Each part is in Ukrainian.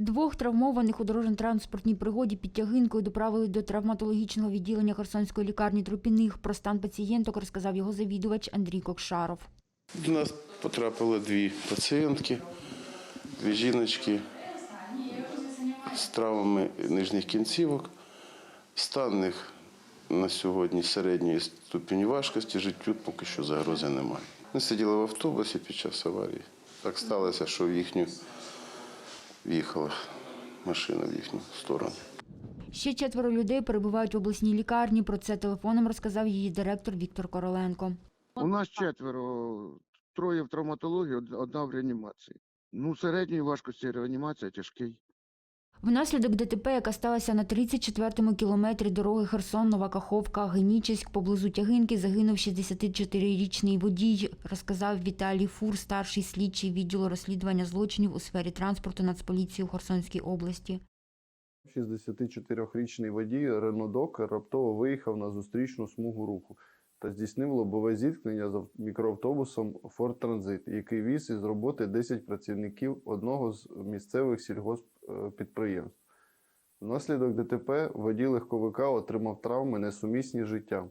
Двох травмованих у дорожньо-транспортній пригоді під тягинкою доправили до травматологічного відділення Херсонської лікарні Трупіних. Про стан пацієнток розказав його завідувач Андрій Кокшаров. До нас потрапили дві пацієнтки, дві жіночки з травмами нижніх кінцівок. Стан них на сьогодні середньої ступені важкості, життю поки що загрози немає. Ми сиділи в автобусі під час аварії. Так сталося, що в їхню в'їхала машина в їхню сторону. Ще четверо людей перебувають в обласній лікарні. Про це телефоном розказав її директор Віктор Короленко. У нас четверо, троє в травматології, одна в реанімації. Ну, середньої важкості реанімація тяжкий. Внаслідок ДТП, яка сталася на 34-му кілометрі дороги Херсон-Нова Каховка, Генічеськ, поблизу Тягинки, загинув 64-річний водій, розказав Віталій Фур, старший слідчий відділу розслідування злочинів у сфері транспорту Нацполіції у Херсонській області. 64-річний водій Рено Докер раптово виїхав на зустрічну смугу руху та здійснив лобове зіткнення з мікроавтобусом Ford Transit, який віз із роботи 10 працівників одного з місцевих сільгосппідприємств. Внаслідок ДТП водій легковика отримав травми несумісні з життям,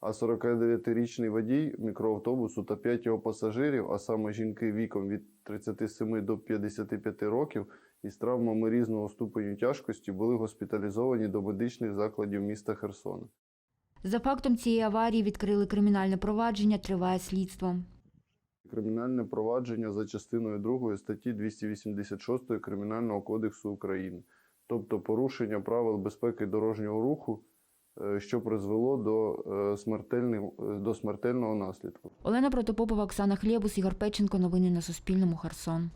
а 49-річний водій мікроавтобусу та 5 його пасажирів, а саме жінки віком від 37 до 55 років, із травмами різного ступеню тяжкості були госпіталізовані до медичних закладів міста Херсона. За фактом цієї аварії відкрили кримінальне провадження, триває слідство. Кримінальне провадження за частиною 2 статті 286 Кримінального кодексу України, тобто порушення правил безпеки дорожнього руху, е, що призвело до, е, смертельних- е, до смертельного наслідку. Олена Протопопова, Оксана Хлєбус, Ігор Печенко. Новини на Суспільному. Херсон.